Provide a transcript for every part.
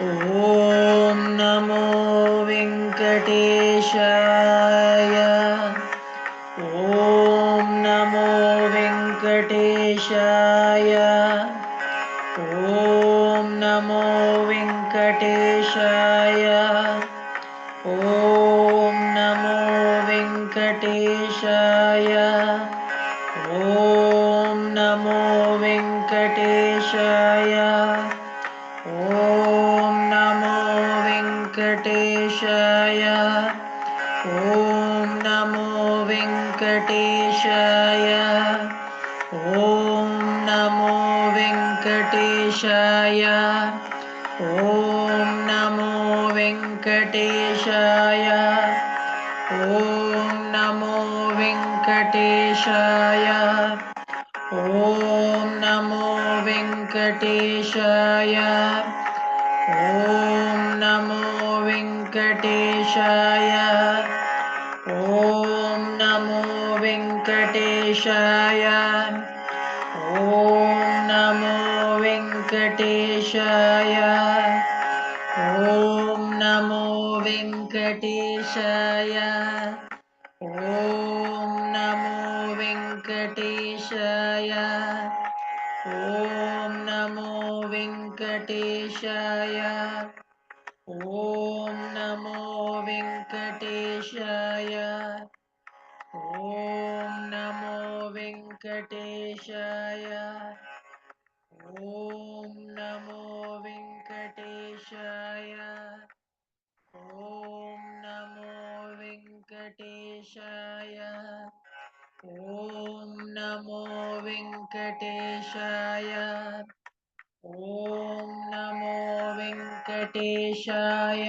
ॐ नमो वेङ्कटेशाय। ॐ नमो वेङ्कटेशाय। ॐ नमो वेङ्कटेशाय। ॐ नमो वेङ्कटेशाय वेङ्कटेशाय। ॐ नमो वेङ्कटेशाय। ॐ नमो वेङ्कटेशाय। ॐ नमो वेङ्कटेशाय। ॐ नमो वेङ्कटेशाय। ॐ नमो वेङ्कटेशाय। ॐ वेङ्कटेशाय। ॐ नमो वेङ्कटेशाय। ॐ नमो वेङ्कटेशाय। ॐ नमो वेङ्कटेशाय। ॐ नमो वेङ्कटेशाय। ॐ नमो वेङ्कटेशाय। ॐ वेङ्कटेशाय। ॐ नमो वेङ्कटेशाय। ॐ नमो वेङ्कटेशाय। ॐ नमो वेङ्कटेशाय। ॐ नमो वेङ्कटेशाय। ॐ नमो वेङ्कटेशाय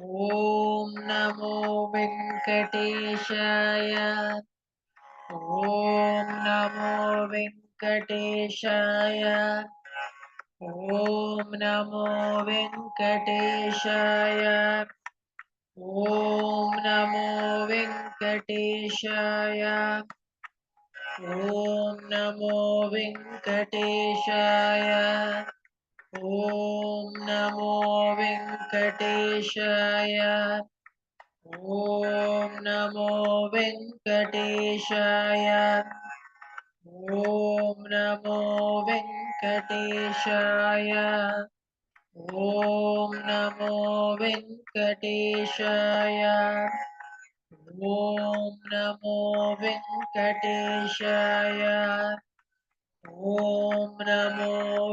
ॐ नमो वेङ्कटेशाय। ॐ नमो वेङ्कटेशाय। ॐ नमो वेङ्कटेशाय। ॐ नमो वेङ्कटेशाय। ॐ नमो वेङ्कटेशाय। ॐ नमो वेङ्कटेशाय ॐ नमो वेङ्कटेशाय ॐ नमो वेङ्कटेशाय ॐ नमो वेङ्कटेशाय ॐ नमो वेङ्कटेशाय ॐ नमो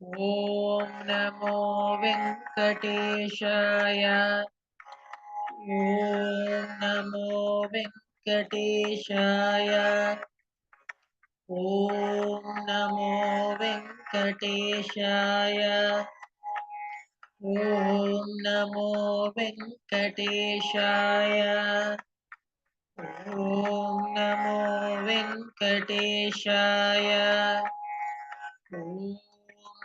ॐ नमो वेङ्कटेशाय ॐ नमो वेङ्कटेशाय ॐ नमो वेङ्कटेशाय ॐ नमो वेङ्कटेशाय ॐ नमो वेङ्कटेशाय ॐ